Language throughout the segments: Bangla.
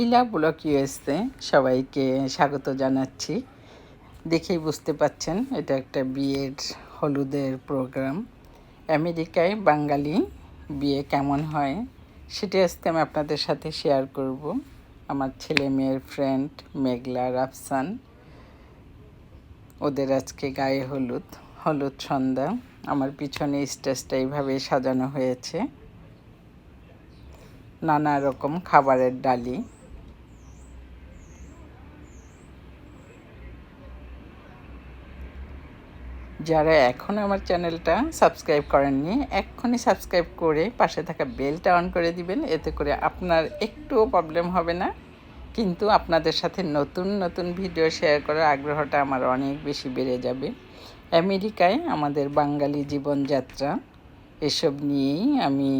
ইলা ব্লক ইউএসতে সবাইকে স্বাগত জানাচ্ছি। দেখেই বুঝতে পাচ্ছেন, এটা একটা বিয়ের হলুদের প্রোগ্রাম আমেরিকায় বাঙালি বিয়ে কেমন হয় সেটি আজকে আমি আপনাদের সাথে শেয়ার করব। আমার ছেলে মেয়ের ফ্রেন্ড মেঘলা রাফসান। ওদের আজকে গায়ে হলুদ হলুদ সন্ধ্যা। আমার পিছনে স্টেজটা এইভাবে সাজানো হয়েছে। নানা রকম খাবারের ডালি। যারা এখন আমার চ্যানেলটা সাবস্ক্রাইব করেননি, এক্ষুনি সাবস্ক্রাইব করে পাশে থাকা বেলটা অন করে দিবেন, এতে করে আপনার একটুও প্রবলেম হবে না। কিন্তু আপনাদের সাথে নতুন নতুন ভিডিও শেয়ার করার আগ্রহটা আমার অনেক বেশি বেড়ে যাবে। আমেরিকায় আমাদের বাঙালি জীবনযাত্রা, এসব নিয়েই আমি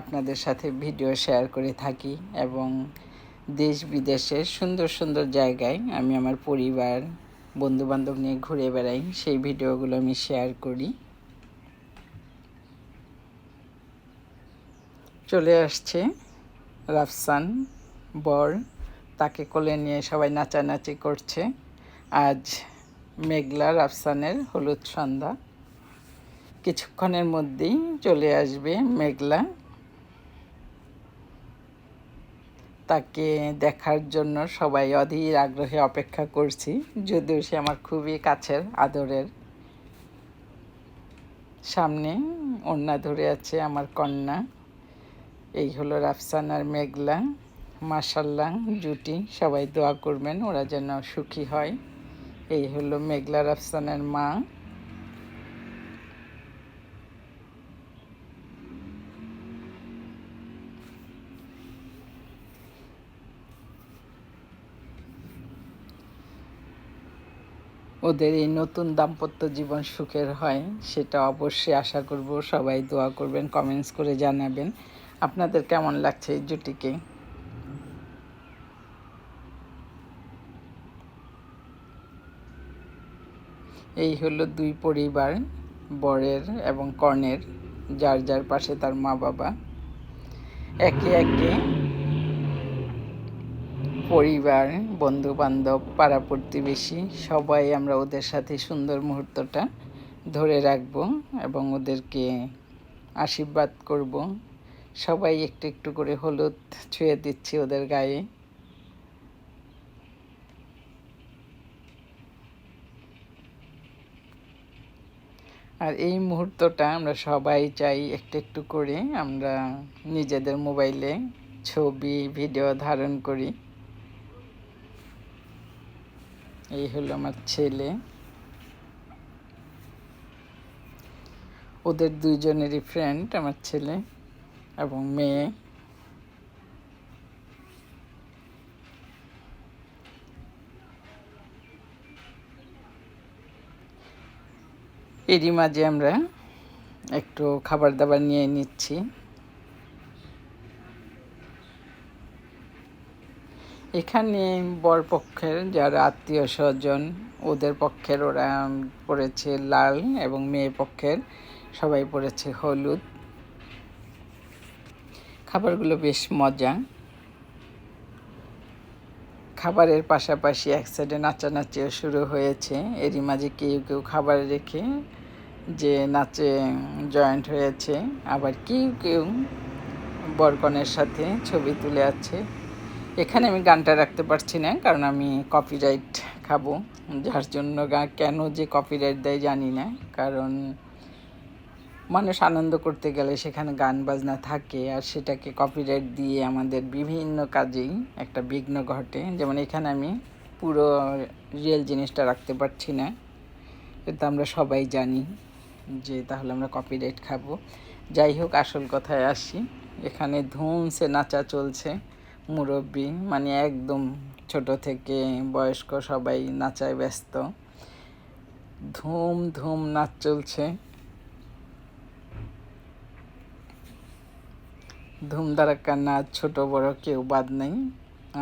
আপনাদের সাথে ভিডিও শেয়ার করে থাকি এবং দেশ বিদেশের সুন্দর সুন্দর জায়গায় আমি আমার পরিবার বন্ধুবান্ধব নিয়ে ঘুরে বেড়াই, সেই ভিডিওগুলো আমি শেয়ার করি। চলে আসছে রাফসান বর, তাকে কোলে নিয়ে সবাই নাচানাচি করছে। আজ মেঘলা রাফসানের হলুদ সন্ধ্যা। কিছুক্ষণের মধ্যেই চলে আসবে মেঘলা তাকে দেখার জন্য সবাই অধীর আগ্রহে অপেক্ষা করছি, যদিও সে আমার খুবই কাছের, আদরের। সামনে ওড়না ধরে আছে আমার কন্যা। এই হলো রাফসানার মেঘলা। মাসাল্লাহ জুটি, সবাই দোয়া করবেন, ওরা যেন সুখী হয়। এই হলো মেঘলা রাফসানের মা। ওদের এই নতুন দাম্পত্য জীবন সুখের হয়, সেটা অবশ্যই আশা করব সবাই দোয়া করবেন কমেন্টস করে জানাবেন। আপনাদের কেমন লাগছে এই জুটিকে? এই হলো দুই পরিবার, বরের এবং কর্ণের, যার যার পাশে তার মা বাবা একে একে পরিবার বন্ধু বান্ধব পাড়া প্রতিবেশী, সবাই আমরা ওদের সাথে সুন্দর মুহূর্তটা ধরে রাখব এবং ওদেরকে আশীর্বাদ করব। সবাই একটু একটু করে হলুদ ছুঁয়ে দিচ্ছি ওদের গায়ে। আর এই মুহূর্তটা আমরা সবাই চাই একটু একটু করে আমরা নিজেদের মোবাইলে ছবি, ভিডিও ধারণ করি। এই হলো আমার ছেলে। ওদের দুইজনেরই ফ্রেন্ড আমার ছেলে এবং মেয়ে। এরই মাঝে আমরা একটু খাবার দাবার নিয়ে নিচ্ছি। এখানে বরপক্ষের যারা আত্মীয় স্বজন, ওদের পক্ষের ওরা পড়েছে লাল এবং মেয়ে পক্ষের সবাই পড়েছে হলুদ। খাবারগুলো বেশ মজা। খাবারের পাশাপাশি এক সাইডে নাচানাচিও শুরু হয়েছে। এরই মাঝে কেউ কেউ খাবার রেখে যে নাচে জয়েন্ট হয়েছে। আবার কেউ কেউ বরকনের সাথে ছবি তুলে আছে। এখানে আমি গানটা রাখতে পারছি না, কারণ আমি কপিরাইট খাব। যার জন্য কেন যে কপিরাইট দেয় জানি না, কারণ মানুষ আনন্দ করতে গেলে সেখানে গান বাজনা থাকে, আর সেটাকে কপিরাইট দিয়ে আমাদের বিভিন্ন কাজেই একটা বিঘ্ন ঘটে। যেমন এখানে আমি পুরো রিয়েল জিনিসটা রাখতে পারছি না, এটা আমরা সবাই জানি যে তাহলে আমরা কপিরাইট খাব। যাই হোক, আসল কথায় আসি। এখানে ধুমসে নাচা চলছে। মুরব্বী মানে একদম ছোট থেকে বয়স্ক, সবাই নাচায় ব্যস্ত। ধুম ধুম নাচ চলছে। ধুম ধারাক্কা নাচ, ছোট, বড় কেউ বাদ নেই।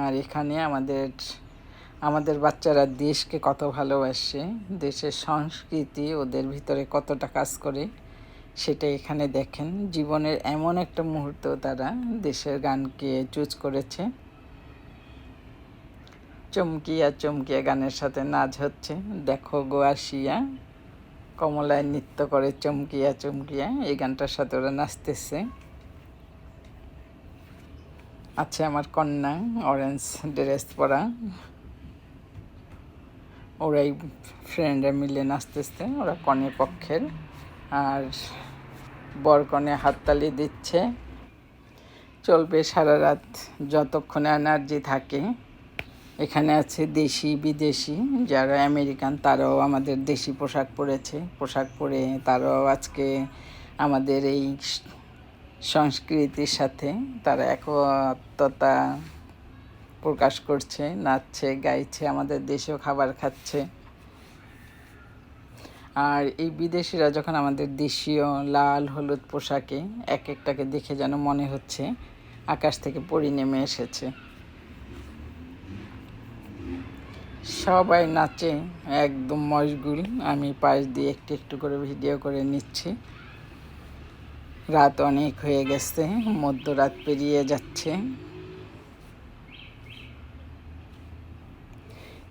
আর এখানে আমাদের আমাদের বাচ্চারা দেশকে কত ভালোবাসে, দেশের সংস্কৃতি ওদের ভিতরে কতটা কাজ করে। সেটা এখানে দেখেন। জীবনের এমন একটা মুহূর্ত তারা দেশের গানকে চুজ করেছে। চমকিয়া চমকিয়া গানের সাথে নাচ হচ্ছে। দেখো গো আসিয়া, কমলায় নৃত্য করে চমকিয়া চমকিয়া এই গানটার সাথে ওরা নাচতেছে। আছে আমার কন্যা অরেঞ্জ ড্রেস পরা। ওরাই ফ্রেন্ডরা মিলে নাচতেছে, ওরা কনে পক্ষের। আর বর কনে হাততালি দিচ্ছে। চলবে সারা রাত যতক্ষণে এনার্জি থাকে। এখানে আছে দেশি, বিদেশি, যারা আমেরিকান, তারাও আমাদের দেশি পোশাক পরেছে। পোশাক পরে তারাও আজকে আমাদের এই সংস্কৃতির সাথে তারা একতা প্রকাশ করছে, নাচছে, গাইছে, আমাদের দেশেও খাবার খাচ্ছে। আর এই বিদেশিরা যখন আমাদের দেশীয় লাল, হলুদ পোশাকে এক একটাকে দেখে যেন মনে হচ্ছে আকাশ থেকে পরি নেমে এসেছে। সবাই নাচে, একদম মশগুল। আমি পাশ দিয়ে একটু একটু করে ভিডিও করে নিচ্ছি। রাত অনেক হয়ে গেছে, মধ্যরাত পেরিয়ে যাচ্ছে।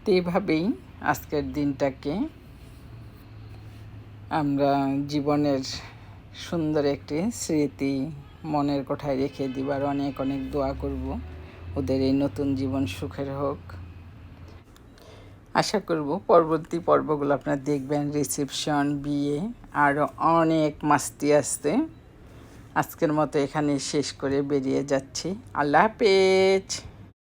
তো এইভাবেই আজকের দিনটাকে আমরা জীবনের সুন্দর একটি স্মৃতি মনের কোঠায় রেখে দিবার অনেক অনেক দোয়া করব। ওদের এই নতুন জীবন সুখের হোক। আশা করব পরবর্তী পর্বগুলো আপনারা দেখবেন রিসেপশন বিয়ে আরও অনেক মাস্তি আসতে। আজকের মতো এখানে শেষ করে বেরিয়ে যাচ্ছি। আল্লাহ হাফেজ!